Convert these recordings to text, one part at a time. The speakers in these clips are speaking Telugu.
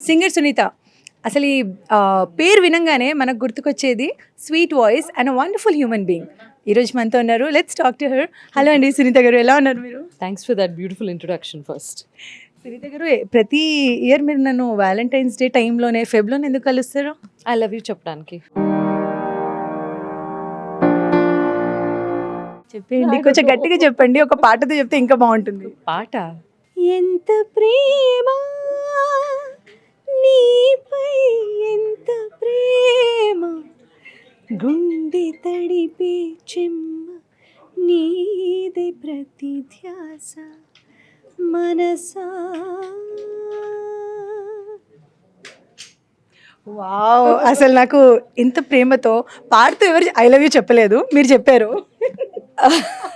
సింగర్ సునీత అసలు ఈ పేరు వినంగానే మనకు గుర్తుకొచ్చేది sweet voice and wonderful human being ఈరోజు మనతో ఉన్నారు. Let's talk to her hello అండి సునీత గారు. ఎలా ఉన్నారు మీరు? Thanks for that beautiful introduction first Sunitha గారు ప్రతి ఇయర్ మీరు నన్ను వ్యాలంటైన్స్ డే టైంలోనే ఫెబ్లోనే ఎందుకు కలుస్తారు? ఐ లవ్ యూ చెప్పడానికి. చెప్పండి కొంచెం గట్టిగా చెప్పండి ఒక పాటతో చెప్తే ఇంకా బాగుంటుంది. పాట? ఎంత ప్రేమ నీపై ఎంత ప్రేమ? గుండె తడిపే చెమ్మ నీదే ప్రతి ధ్యాస మనసా? వావ్. అసలు నాకు ఇంత ప్రేమతో పాడుతూ ఎవరు ఐ లవ్ యూ చెప్పలేదు. మీరు చెప్పారు.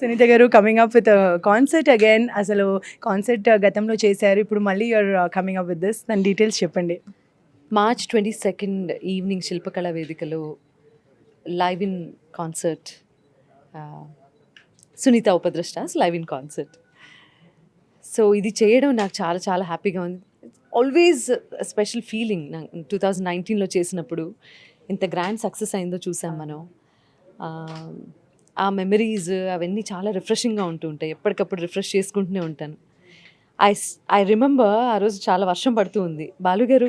సునీత గారు coming up with concert again అసలు కాన్సర్ట్ గతంలో చేశారు. ఇప్పుడు మళ్ళీ you're coming up with this దాని డీటెయిల్స్ చెప్పండి. March twenty second evening Shilpakala వేదికలో live in concert Sunitha ఉపద్రష్టాస్ live in concert so ఇది చేయడం నాకు చాలా చాలా హ్యాపీగా ఉంది. Always special feeling two thousand నైన్టీన్లో చేసినప్పుడు ఇంత గ్రాండ్ సక్సెస్ అయిందో చూసాం మనం. Um, ఆ, మెమరీస్ అవన్నీ చాలా రిఫ్రెషింగ్గా ఉంటూ ఉంటాయి. ఎప్పటికప్పుడు రిఫ్రెష్ చేసుకుంటూనే ఉంటాను. ఐ ఐ రిమెంబర్ ఆ రోజు చాలా వర్షం పడుతూ ఉంది. బాలుగారు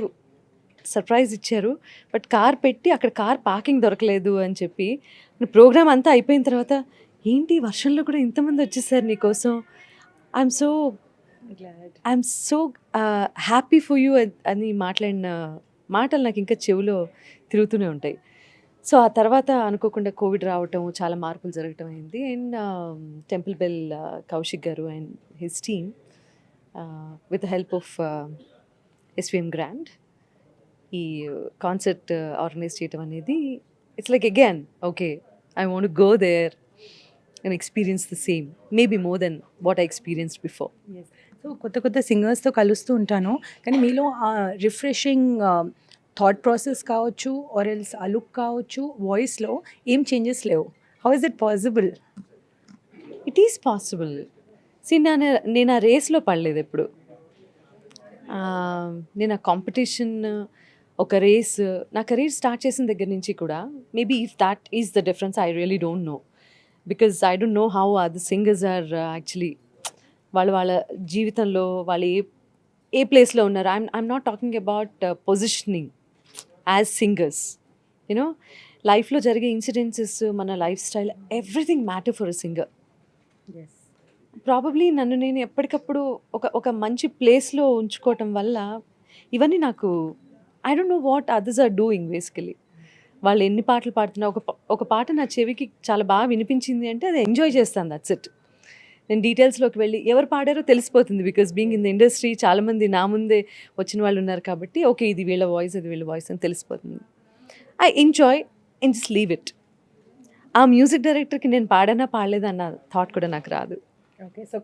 సర్ప్రైజ్ ఇచ్చారు. బట్ కార్ పెట్టి అక్కడ కార్ పార్కింగ్ దొరకలేదు అని చెప్పి ప్రోగ్రామ్ అంతా అయిపోయిన తర్వాత ఏంటి వర్షంలో కూడా ఇంతమంది వచ్చేసారు నీకోసం I'm so I'm so happy for you అని మాట్లాడిన మాటలు నాకు ఇంకా చెవిలో తిరుగుతూనే ఉంటాయి. సో ఆ తర్వాత అనుకోకుండా కోవిడ్ రావటం చాలా మార్పులు జరగటం అయింది. అండ్ టెంపుల్ బెల్ కౌశిక్ గారు and his team with help of SVM grand ఈ కాన్సర్ట్ ఆర్గనైజ్ చేయటం అనేది it's like again okay I want go there and experience the same maybe more then what I experience before so కొత్త కొత్త సింగర్స్తో కలుస్తూ ఉంటాను. కానీ మీలో రిఫ్రెషింగ్ థాట్ ప్రాసెస్ కావచ్చు ఆర్ ఎల్స్ ఆ లుక్ కావచ్చు వాయిస్లో ఏం చేంజెస్ లేవు. How is it possible it is possible see నేను నేను ఆ రేస్లో పడలేదు ఎప్పుడు. నేను ఆ కాంపిటీషన్ ఒక రేస్ నా కెరీర్ స్టార్ట్ చేసిన దగ్గర నుంచి కూడా maybe if that is the difference I really don't know because I don't know how other singers are actually వాళ్ళు వాళ్ళ జీవితంలో వాళ్ళు ఏ ఏ ప్లేస్లో ఉన్నారు. I'm I'm not talking about positioning as singers you know లైఫ్లో జరిగే ఇన్సిడెన్సెస్ మన life style everything matter for a singer probably నన్ను నేను ఎప్పటికప్పుడు ఒక ఒక మంచి ప్లేస్లో ఉంచుకోవటం వల్ల ఇవన్నీ నాకు I don't know what others are doing basically వాళ్ళు ఎన్ని పాటలు పాడుతున్నా ఒక ఒక పాట నా చెవికి చాలా బాగా వినిపించింది అంటే అది ఎంజాయ్ చేస్తాను దట్స్ ఇట్ నేను డీటెయిల్స్లోకి వెళ్ళి ఎవరు పాడారో తెలిసిపోతుంది because being in the industry చాలామంది నా ముందే వచ్చిన వాళ్ళు ఉన్నారు కాబట్టి ఓకే ఇది వీళ్ళ వాయిస్ అది వీళ్ళ వాయిస్ అని తెలిసిపోతుంది. I enjoy and just leave it ఆ మ్యూజిక్ డైరెక్టర్కి నేను పాడానా పాడలేదన్న థాట్ కూడా నాకు రాదు. Okay so